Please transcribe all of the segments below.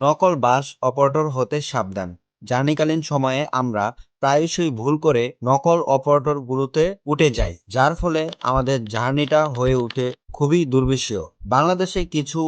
নকল bus operator হতে সাবধান। জার্নিকালীন সময়ে আমরা প্রায়শই ভুল করে নকল অপারেটরগুলোতে উঠে যাই, যার ফলে আমাদের জার্নিটা হয়ে উঠে খুবই দুর্বিষীয় বাংলাদেশে কিছু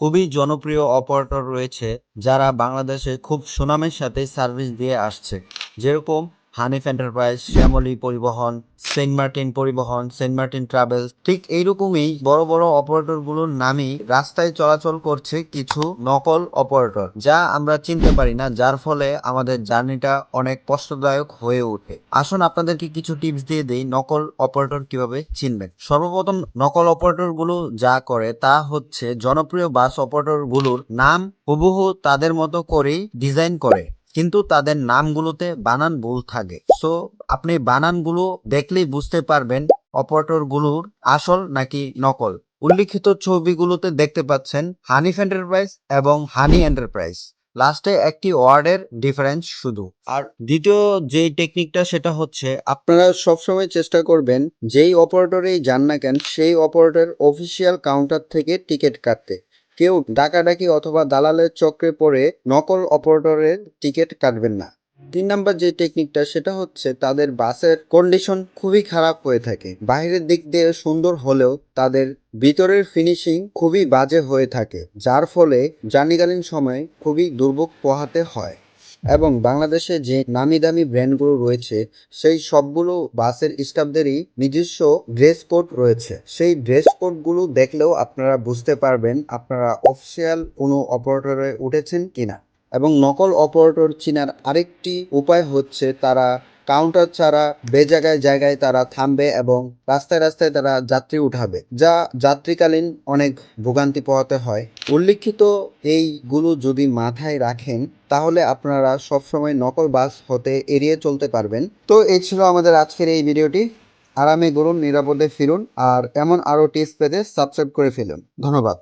খুবই জনপ্রিয় অপারেটর রয়েছে যারা বাংলাদেশে খুব সুনামের সাথে সার্ভিস দিয়ে আসছে। যেরকম Hanif enterprise Shyamoli Paribahan Saint Martin Paribahan Saint Martin travels ঠিক এইরকমই বড় বড় অপারেটরগুলোর নামই রাস্তায় চলাচল করছে কিছু নকল অপারেটর, যা আমরা চিনতে পারি না, যার ফলে আমাদের জার্নিটা অনেক কষ্টদায়ক হয়ে ওঠে। আসুন আপনাদেরকে কিছু টিপস দিয়ে দেই, নকল অপারেটর কীভাবে চিনবেন। সর্বপ্রথম, নকল অপারেটরগুলো যা করে তা হচ্ছে জনপ্রিয় বাস অপারেটরগুলোর নাম হুবহু তাদের মতো করেই ডিজাইন করে। কিন্তু তাদের নামগুলোতে বানান ভুল থাকে। সো আপনি বানানগুলো দেখলেই বুঝতে পারবেন অপারেটরগুলোর আসল নাকি নকল। উল্লিখিত ছবিগুলোতে দেখতে পাচ্ছেন হানিফ এন্টারপ্রাইজ এবং হানি এন্টারপ্রাইজ। লাস্টে একটি ওয়ার্ডের ডিফারেন্স শুধু। আর দ্বিতীয় যে টেকনিকটা, সেটা হচ্ছে আপনারা সবসময় চেষ্টা করবেন যেই অপারেটরেই যান না কেন, সেই অপারেটর অফিসিয়াল কাউন্টার থেকে টিকিট কাটতে। কেউ ডাকাডাকি অথবা দালালের চক্রে পড়ে নকল অপারেটরের টিকিট কাটবেন না। তিন নাম্বার যে টেকনিকটা সেটা হচ্ছে তাদের বাসের কন্ডিশন খুবই খারাপ হয়ে থাকে। বাইরের দিক দিয়ে সুন্দর হলেও তাদের ভিতরের ফিনিশিং খুবই বাজে হয়ে থাকে, যার ফলে জার্নিকালীন সময় খুবই দুর্ভোগ পোহাতে হয়। এবং বাংলাদেশে যে নামি দামি ব্র্যান্ডগুলো রয়েছে, সেই সবগুলো বাসের স্টাফদেরই নিজস্ব ড্রেস কোড রয়েছে। সেই ড্রেস কোডগুলো দেখলেও আপনারা বুঝতে পারবেন আপনারা অফিসিয়াল কোনো অপারেটরে উঠেছেন কিনা। এবং নকল অপারেটর চিনার আরেকটি উপায় হচ্ছে তারা কাউন্টার ছাড়া বেজায়গায় জায়গায় তারা থামবে এবং রাস্তায় রাস্তায় তারা যাত্রী উঠাবে, যা যাত্রীকালীন অনেক ভোগান্তি পোহাতে হয়। উল্লিখিত এইগুলো যদি মাথায় রাখেন, তাহলে আপনারা সবসময় নকল বাস হতে এড়িয়ে চলতে পারবেন। তো এই ছিল আমাদের আজকের এই ভিডিওটি। আরামে গরুন নিরাপদে ফিরুন, আর এমন আরও টিপস পেতে সাবস্ক্রাইব করে ফেলুন। ধন্যবাদ।